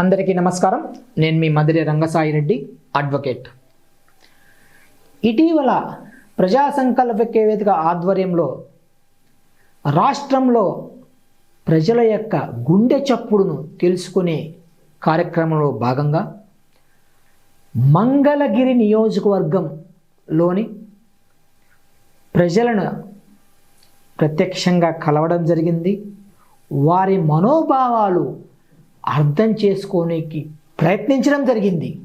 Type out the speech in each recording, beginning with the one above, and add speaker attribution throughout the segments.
Speaker 1: అందరికీ నమస్కారం. నేను మీ మధురి రంగసాయి రెడ్డి అడ్వకేట్. ఇటీవల ప్రజా సంకల్ప వేదిక ఆధ్వర్యంలో రాష్ట్రంలో ప్రజల యొక్క గుండె చప్పుడును తెలుసుకునే కార్యక్రమంలో భాగంగా మంగళగిరి నియోజకవర్గంలోని ప్రజలను ప్రత్యక్షంగా కలవడం జరిగింది. వారి మనోభావాలు అర్థం చేసుకోనికి ప్రయత్నించడం జరిగింది.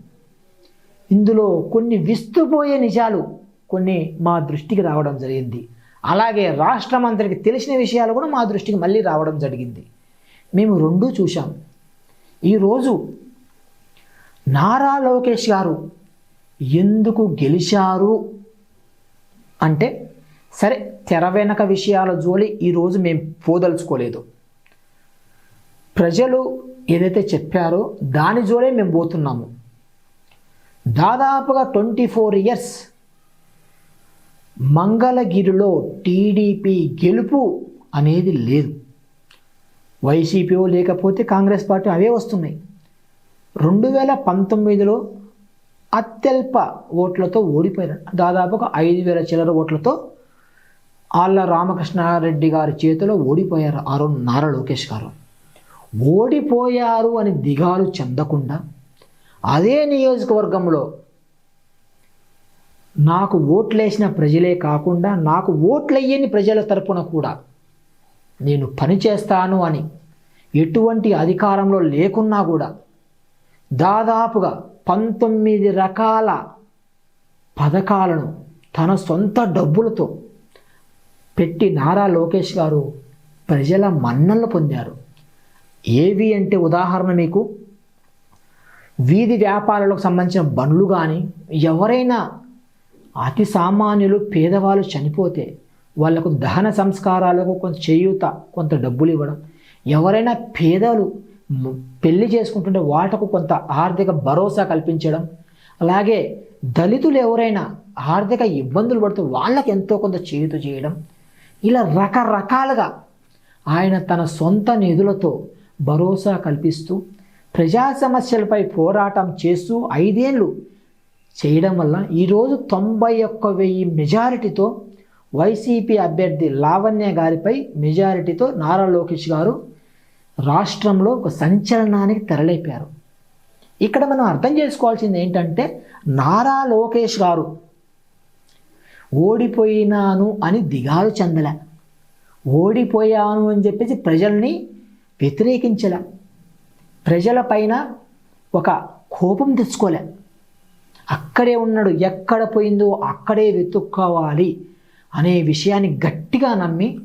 Speaker 1: ఇందులో కొన్ని విస్తుపోయే నిజాలు కొన్ని మా దృష్టికి రావడం జరిగింది. అలాగే రాష్ట్రం అందరికి తెలిసిన విషయాలు కూడా మా దృష్టికి మళ్ళీ రావడం జరిగింది. మేము రెండూ చూసాం ఈరోజు నారా లోకేష్ గారు ఎందుకు గెలిచారు? అంటే సరే తెర వెనక విషయాల జోలి ఈరోజు మేము పోదలుచుకోలేదు. ప్రజలు ఏదైతే చెప్పారో దాని జోడే మేము పోతున్నాము. దాదాపుగా ట్వంటీ ఫోర్ ఇయర్స్ మంగళగిరిలో టీడీపీ గెలుపు అనేది లేదు. వైసీపీఓ లేకపోతే కాంగ్రెస్ పార్టీ అవే వస్తున్నాయి. రెండు వేల పంతొమ్మిదిలో అత్యల్ప ఓట్లతో ఓడిపోయారు దాదాపుగా ఐదు వేల చిల్లర ఓట్లతో ఆళ్ళ రామకృష్ణారెడ్డి గారి చేతిలో ఓడిపోయారు ఆ రోజు నారా లోకేష్ గారు. ఓడిపోయారు అని దిగాలు చెందకుండా అదే నియోజకవర్గంలో నాకు ఓట్లేసిన ప్రజలే కాకుండా నాకు ఓట్లయ్యని ప్రజల తరపున కూడా నేను పని చేస్తాను అని ఎటువంటి అధికారంలో లేకున్నా కూడా దాదాపుగా పంతొమ్మిది రకాల పథకాలను తన సొంత డబ్బులతో పెట్టి నారా లోకేష్ గారు ప్రజల మన్నలు పొందారు. ఏవి అంటే ఉదాహరణ మీకు? వీధి వ్యాపారాలకు సంబంధించిన బండ్లు కానీ ఎవరైనా అతి సామాన్యులు పేదవాళ్ళు చనిపోతే వాళ్ళకు దహన సంస్కారాలకు కొంత చేయూత కొంత డబ్బులు ఇవ్వడం. ఎవరైనా పేదలు పెళ్ళి చేసుకుంటుంటే వాటకు కొంత ఆర్థిక భరోసా కల్పించడం. అలాగే దళితులు ఎవరైనా ఆర్థిక ఇబ్బందులు పడుతూ వాళ్ళకి ఎంతో కొంత చేయూత చేయడం. ఇలా రకరకాలుగా ఆయన తన సొంత నిధులతో భరోసా కల్పిస్తూ ప్రజా సమస్యలపై పోరాటం చేస్తూ ఐదేళ్ళు చేయడం వల్ల ఈరోజు తొంభై ఒక్క వెయ్యి మెజారిటీతో వైసీపీ అభ్యర్థి లావణ్య గారిపై మెజారిటీతో నారా లోకేష్ గారు రాష్ట్రంలో ఒక సంచలనానికి తెరలేపారు. ఇక్కడ మనం అర్థం చేసుకోవాల్సింది ఏంటంటే నారా లోకేష్ గారు ఓడిపోయినాను అని దిగాలు చెందలే. ఓడిపోయాను అని చెప్పేసి ప్రజల్ని వ్యతిరేకించలే. ప్రజలపైన ఒక కోపం తెచ్చుకోలే. అక్కడే ఉన్నాడు ఎక్కడ పోయిందో అక్కడే వెతుక్కోవాలి అనే విషయాన్ని గట్టిగా నమ్మి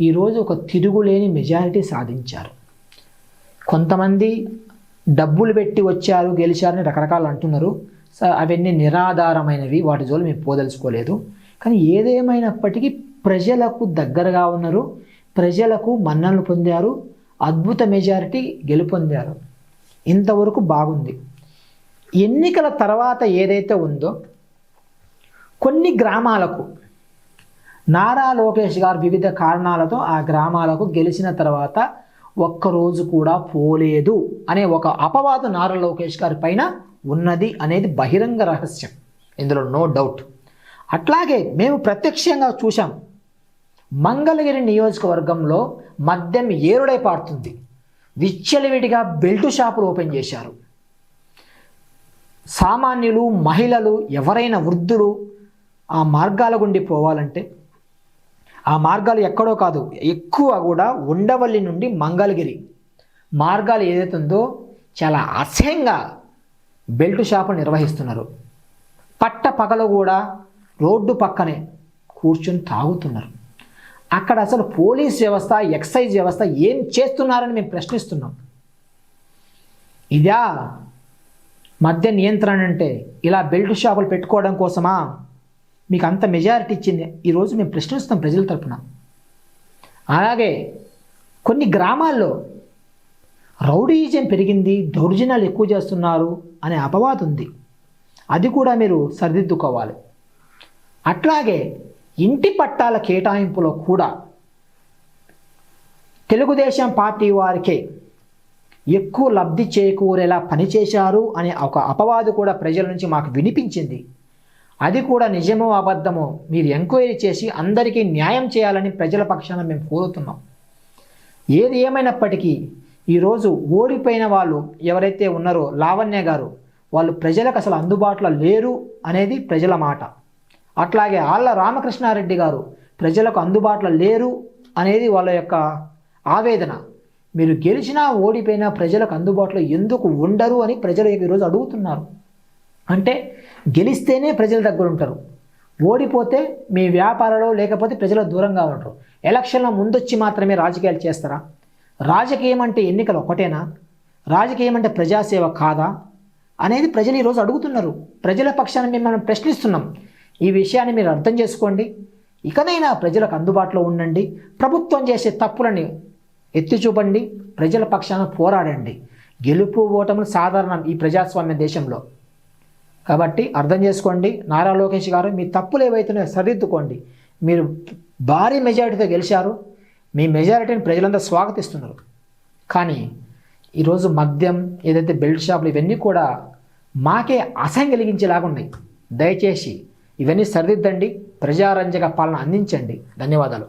Speaker 1: ఈరోజు ఒక తిరుగులేని మెజారిటీ సాధించారు. కొంతమంది డబ్బులు పెట్టి వచ్చారు గెలిచారని రకరకాలు అంటున్నారు. అవన్నీ నిరాధారమైనవి వాటి జోలు మేము పోదలుచుకోలేదు. కానీ ఏదేమైనప్పటికీ ప్రజలకు దగ్గరగా ఉన్నారు ప్రజలకు మన్నలు పొందారు అద్భుత మెజారిటీ గెలుపొందారు. ఇంతవరకు బాగుంది. ఎన్నికల తర్వాత ఏదైతే ఉందో కొన్ని గ్రామాలకు నారా లోకేష్ గారు వివిధ కారణాలతో ఆ గ్రామాలకు గెలిచిన తర్వాత ఒక్కరోజు కూడా పోలేదు అనే ఒక అపవాదు నారా లోకేష్ గారి పైన ఉన్నది అనేది బహిరంగ రహస్యం. ఇందులో నో డౌట్. అట్లాగే మేము ప్రత్యక్షంగా చూసాం మంగళగిరి నియోజకవర్గంలో మద్యం ఏరుడై పారుతుంది. విచ్చలవిడిగా బెల్టు షాపులు ఓపెన్ చేశారు. సామాన్యులు మహిళలు ఎవరైనా వృద్ధులు ఆ మార్గాల గుండి పోవాలంటే ఆ మార్గాలు ఎక్కడో కాదు ఎక్కువ కూడా ఉండవల్లి నుండి మంగళగిరి. మార్గాలు ఏదైతే ఉందో చాలా అసహ్యంగా బెల్ట్ షాపులు నిర్వహిస్తున్నారు. పట్ట పగలు కూడా రోడ్డు పక్కనే కూర్చొని తాగుతున్నారు. అక్కడ అసలు పోలీస్ వ్యవస్థ ఎక్సైజ్ వ్యవస్థ ఏం చేస్తున్నారని మేము ప్రశ్నిస్తున్నాం. ఇదా మద్య నియంత్రణ అంటే ఇలా బెల్ట్ షాపులు పెట్టుకోవడం కోసమా? మీకు అంత మెజారిటీ ఇచ్చింది. ఈరోజు మేము ప్రశ్నిస్తాం ప్రజల తరపున. అలాగే కొన్ని గ్రామాల్లో రౌడీజం పెరిగింది దౌర్జన్యాలు ఎక్కువ చేస్తున్నారు అనే అపవాదు ఉంది. అది కూడా మీరు సరిదిద్దుకోవాలి. అట్లాగే ఇంటి పట్టాల కేటాయింపులో కూడా తెలుగుదేశం పార్టీ వారికే ఎక్కువ లబ్ధి చేకూరేలా పనిచేశారు అనే ఒక అపవాదు కూడా ప్రజల నుంచి మాకు వినిపించింది. అది కూడా నిజమో అబద్ధమో మీరు ఎంక్వైరీ చేసి అందరికీ న్యాయం చేయాలని ప్రజల పక్షాన మేము కోరుతున్నాం. ఏది ఏమైనప్పటికీ ఈరోజు ఓడిపోయిన వాళ్ళు ఎవరైతే ఉన్నారో లావణ్య గారు వాళ్ళు ప్రజలకు అసలు అందుబాటులో లేరు అనేది ప్రజల మాట. అట్లాగే ఆళ్ళ రామకృష్ణారెడ్డి గారు ప్రజలకు అందుబాటులో లేరు అనేది వాళ్ళ యొక్క ఆవేదన. మీరు గెలిచినా ఓడిపోయినా ప్రజలకు అందుబాటులో ఎందుకు ఉండరు అని ప్రజలు ఈరోజు అడుగుతున్నారు. అంటే గెలిస్తేనే ప్రజల దగ్గర ఉంటారు. ఓడిపోతే మీ వ్యాపారాలు లేకపోతే ప్రజలు దూరంగా ఉంటారు ఎలక్షన్ల ముందొచ్చి మాత్రమే రాజకీయాలు చేస్తారా? రాజకీయం అంటే ఎన్నికలు ఒకటేనా? రాజకీయం అంటే ప్రజాసేవ కాదా? అనేది ప్రజలు ఈరోజు అడుగుతున్నారు. ప్రజల పక్షాన మేము మనం ప్రశ్నిస్తున్నాం. ఈ విషయాన్ని మీరు అర్థం చేసుకోండి. ఇకనైనా ప్రజలకు అందుబాటులో ఉండండి. ప్రభుత్వం చేసే తప్పులని ఎత్తి చూపండి ప్రజల పక్షాన పోరాడండి. గెలుపు ఓటములు సాధారణం ఈ ప్రజాస్వామ్య దేశంలో. కాబట్టి అర్థం చేసుకోండి. నారా లోకేష్ గారు మీ తప్పులు ఏవైతున్నాయో సరిదిద్దుకోండి. మీరు భారీ మెజారిటీతో గెలిచారు. మీ మెజారిటీని ప్రజలందరూ స్వాగతిస్తున్నారు. కానీ ఈరోజు మద్యం ఏదైతే బెల్ట్ షాపులు ఇవన్నీ కూడా మాకే అసహ్యం కలిగించేలాగా ఉన్నాయి దయచేసి ఇవన్నీ సరిదిద్దండి. ప్రజారంజక పాలన అందించండి. ధన్యవాదాలు.